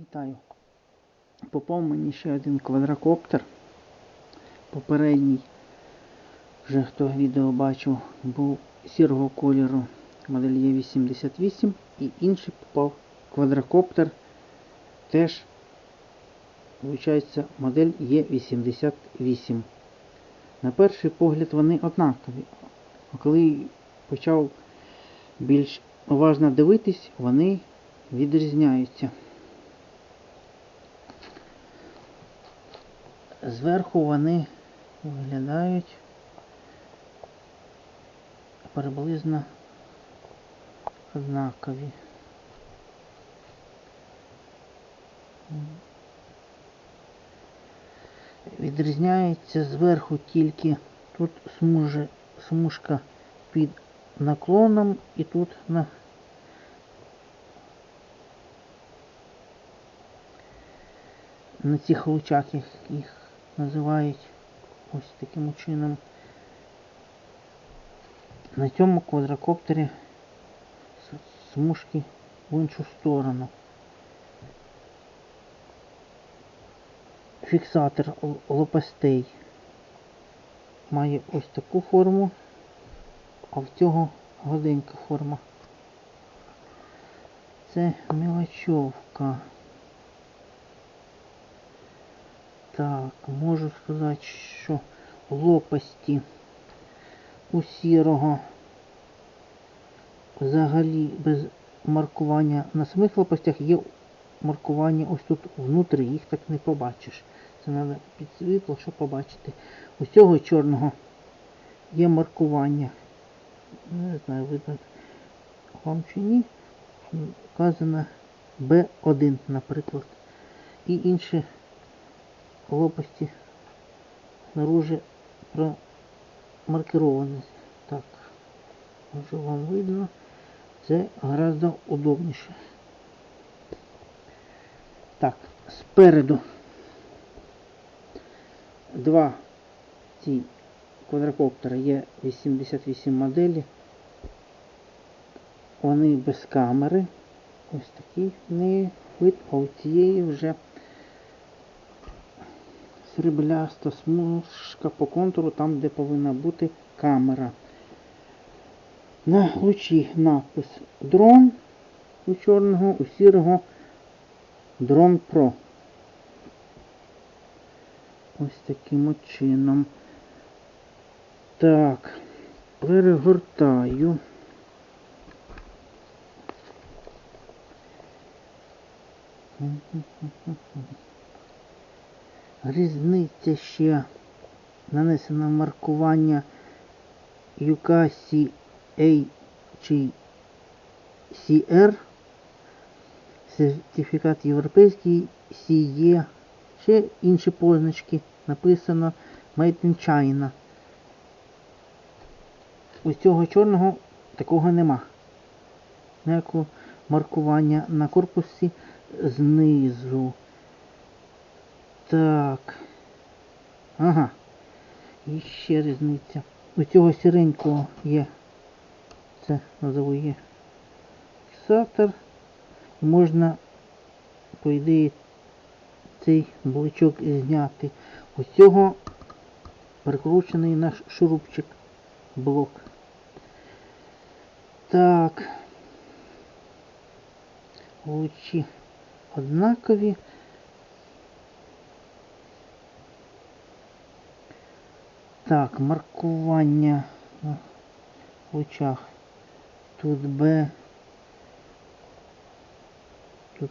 Вітаю. Попав мені ще один квадрокоптер. Попередній, вже хто відео бачив, був сірого кольору модель Е88 і інший попав квадрокоптер. Теж, виходить, модель Е88. На перший погляд вони однакові. А коли почав більш уважно дивитись, вони відрізняються. Зверху вони виглядають приблизно однакові. Відрізняється зверху тільки тут смуже, смужка під наклоном і тут на на цих лучах їх називають ось таким чином. На цьому квадрокоптері смужки в іншу сторону. Фіксатор лопастей має ось таку форму, а в цього гладенька форма. Це мелочовка. Так, можу сказати, що лопасті у сірого взагалі без маркування на самих лопастях є маркування ось тут внутрі, їх так не побачиш. Це треба під світло, щоб побачити. У цього чорного є маркування. Не знаю, видно вам чи ні. Вказано B1, наприклад. І інші лопасті снаружи промаркировані. Так, може вам видно. Це гораздо удобніше. Так, спереду два ці квадрокоптери є 88 моделі. Вони без камери. Ось такий в вид, а у цієї вже срібляста смужка по контуру, там де повинна бути камера. На лучі напис дрон у чорного, у сірого дрон Pro. Ось таким чином. Так, перегортаю. Різниця ще нанесено маркування UKCA чи CR. Сертифікат європейський CE. Ще інші позначки. Написано Made in China. Ось цього чорного такого нема. Ніякого маркування на корпусі знизу. Так. Ага. І ще різниця. У цього сіренького є. Це назову є фіксатор. Можна, по ідеї, цей блочок зняти. Ось цього прикручений наш шурупчик блок. Так. Лучі однакові. Так, маркування на лучах. Тут Б. Тут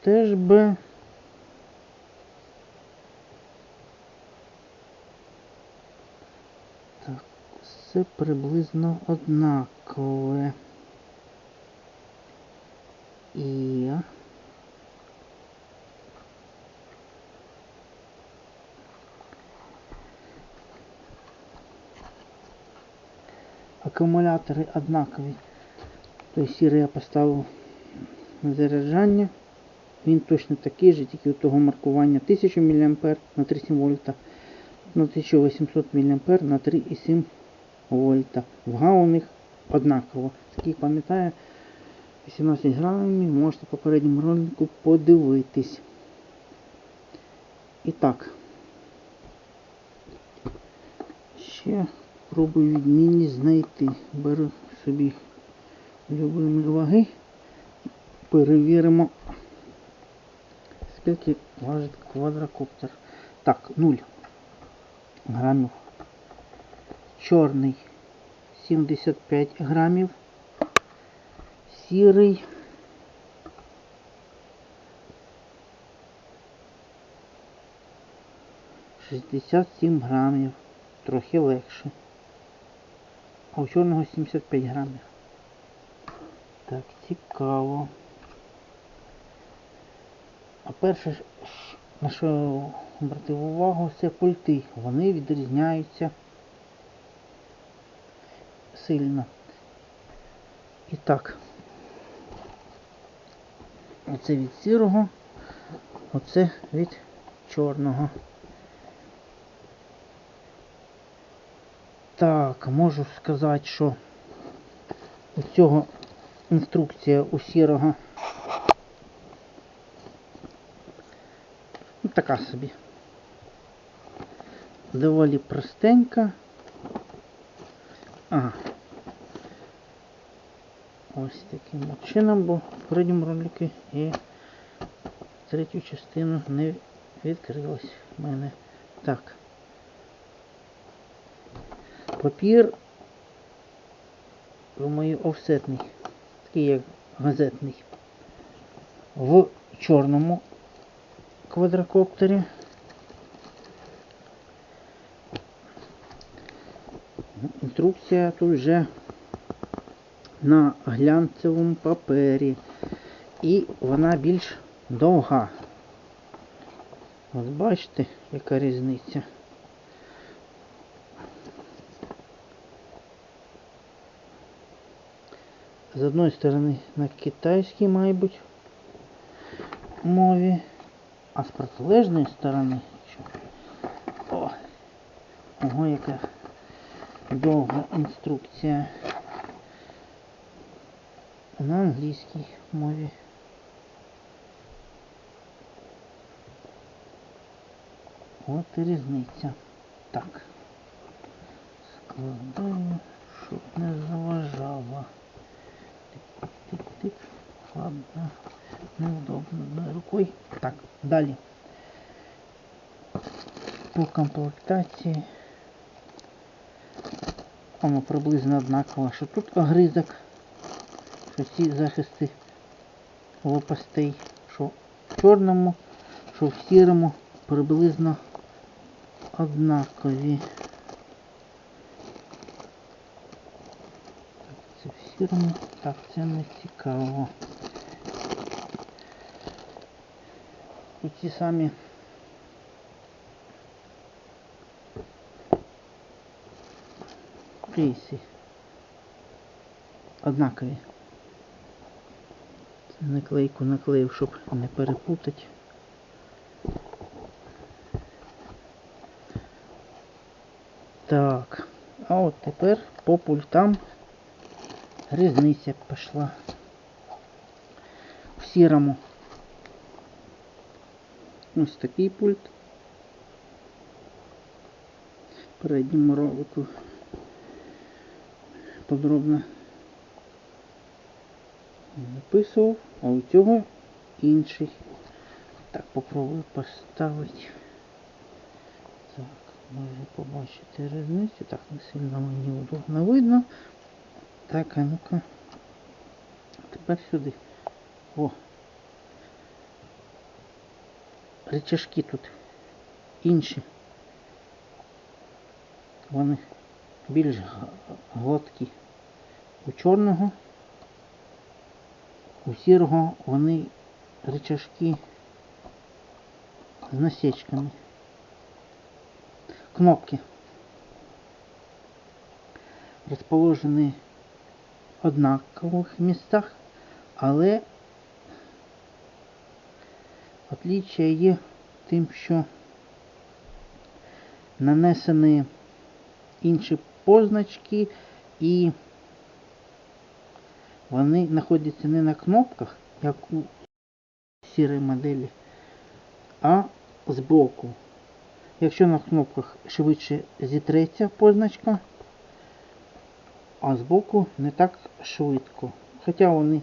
теж Б. Так, все приблизно однакове. І акумулятори однакові. Той сірий я поставив на заряджання. Він точно такий же, тільки у того маркування 1000 мА на 3,7 вольта, на 1800 мА на 3,7 вольта. Вага у них однаково. Такий пам'ятаю, 18 грамів можете в попередньому ролику подивитись. І так. Ще пробую відмінність знайти. Беру собі любимі ваги. Перевіримо, скільки важить квадрокоптер. Так, 0 грамів. Чорний 75 грамів. Сірий. Шістдесят сім грамів. Трохи легше. А у чорного 75 грамів. Так, цікаво. А перше, на що обратив увагу, це пульти. Вони відрізняються сильно. І так. Оце від сірого, оце від чорного. Так, можу сказати, що у цього інструкція у сірого ну, така собі. Доволі простенька. Ага. Ось таким чином, бо в ролику і третю частину не відкрилась в мене. Так. Папір, думаю, офсетний, такий як газетний. В чорному квадрокоптері. Інструкція тут вже на глянцевому папері. І вона більш довга. От бачите, яка різниця. З одної сторони на китайській, мабуть, мові, а з протилежної сторони. що? О, ого, яка довга інструкція на англійській мові. От і різниця. Так. Складаю, щоб не заважало. Тик-тик-тик. Ладно. Неудобно одною рукою. Так, далі. По комплектації. Воно приблизно однаково, що тут огризок, що ці захисти лопастей, що в чорному, що в сірому приблизно однакові. Сірому, так, це не цікаво. Ці самі кейси однакові. Це наклейку наклеїв, щоб не перепутати. Так, а от тепер по пультам різниця пішла. В сірому. Ось такий пульт. Передньому ролику подробно написував, а у цього інший. Так, попробую поставити. Так, можу побачити різницю. Так, не сильно мені удобно видно. Так, а ну-ка. Тепер сюди. О. Рычажки тут інші. Вони більш гладкі. У чорного, у сірого вони рычажки з насечками. Кнопки розположені в однакових місцях, але отличие є тим, що нанесені інші позначки і вони знаходяться не на кнопках, як у сірій моделі, а збоку. Якщо на кнопках швидше зітреться позначка, а збоку не так швидко. Хоча вони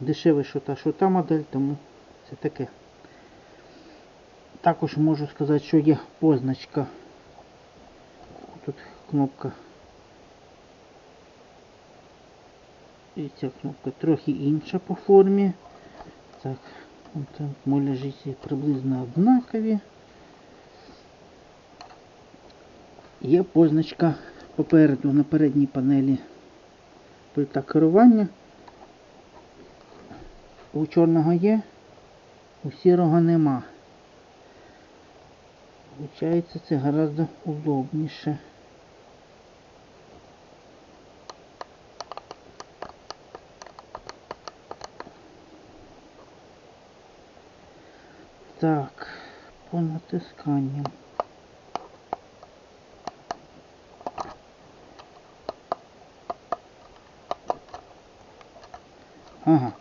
дешеві, що та, що та модель, тому це таке. Також можу сказати, що є позначка. Тут кнопка. І ця кнопка трохи інша по формі. Так, от муляжі приблизно однакові. Є позначка попереду на передній панелі пульта керування. У чорного є, у сірого нема. Получається це гораздо удобніше. Так, по натисканню. Ага. Е,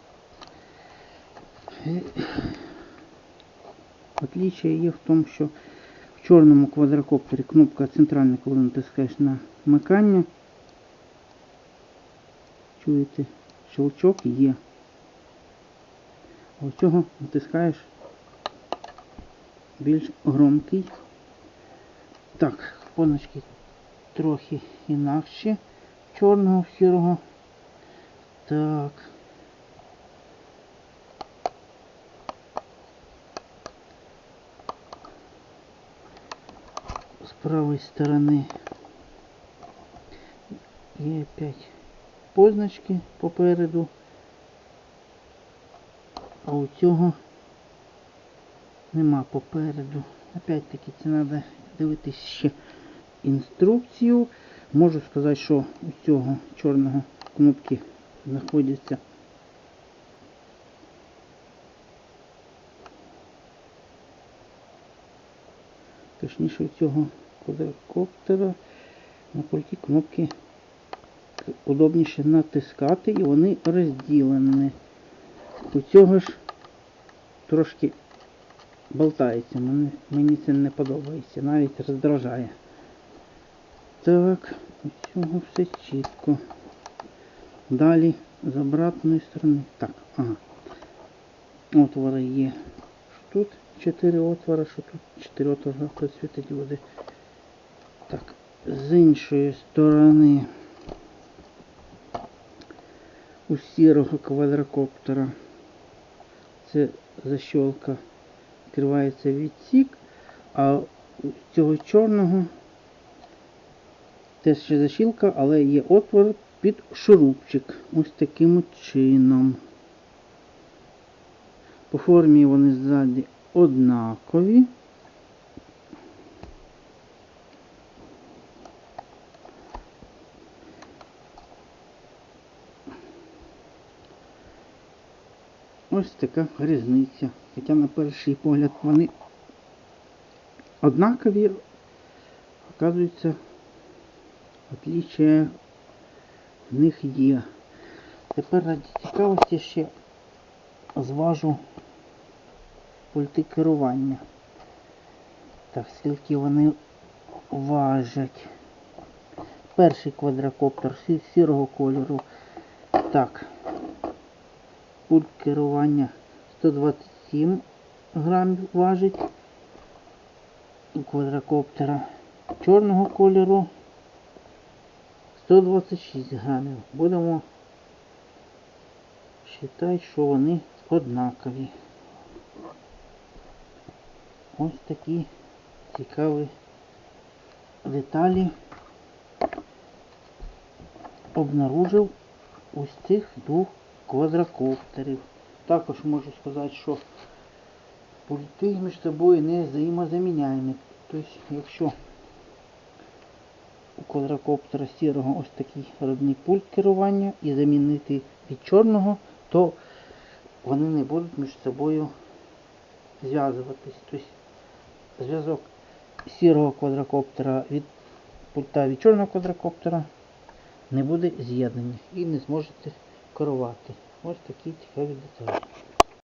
Отличие є в тому, що в чорному квадрокоптері кнопка центральна, коли натискаєш на вмикання. Чуєте, щелчок є. А у цього натискаєш більш громкий. Так, позначки трохи інакші чорного, сірого. Так. З правої сторони є опять позначки попереду, а у цього нема попереду. Опять-таки це треба дивитись ще інструкцію. Можу сказати, що у цього чорного кнопки знаходяться точніше у цього квадрокоптера на пульті кнопки удобніше натискати і вони розділені. У цього ж трошки болтається. Мені, мені це не подобається, навіть роздражає. Так, у цього все чітко. Далі з обратної сторони. Так, ага. Отвори є. Тут 4 отвора, що тут 4 отвора при світодіоди. Так, з іншої сторони у сірого квадрокоптера це защолка відкривається відсік, а у цього чорного теж ще защілка, але є отвор під шурупчик. Ось таким чином. По формі вони ззаді однакові. Ось така різниця. Хоча на перший погляд вони однакові, оказується, отличия в них є. Тепер раді цікавості ще зважу пульти керування. Так, скільки вони важать. Перший квадрокоптер сірого кольору. Так. Пульт керування 127 грамів важить. Квадрокоптера чорного кольору 126 грамів. Будемо вважати, що вони однакові. Ось такі цікаві деталі обнаружив ось цих двох квадрокоптерів. Також можу сказати, що пульти між собою не взаємозаміняємі. Тобто, якщо у квадрокоптера сірого ось такий родний пульт керування і замінити від чорного, то вони не будуть між собою зв'язуватись. Тобто зв'язок сірого квадрокоптера від пульта від чорного квадрокоптера не буде з'єднаний і не зможете керувати. Ось такі цікаві деталі.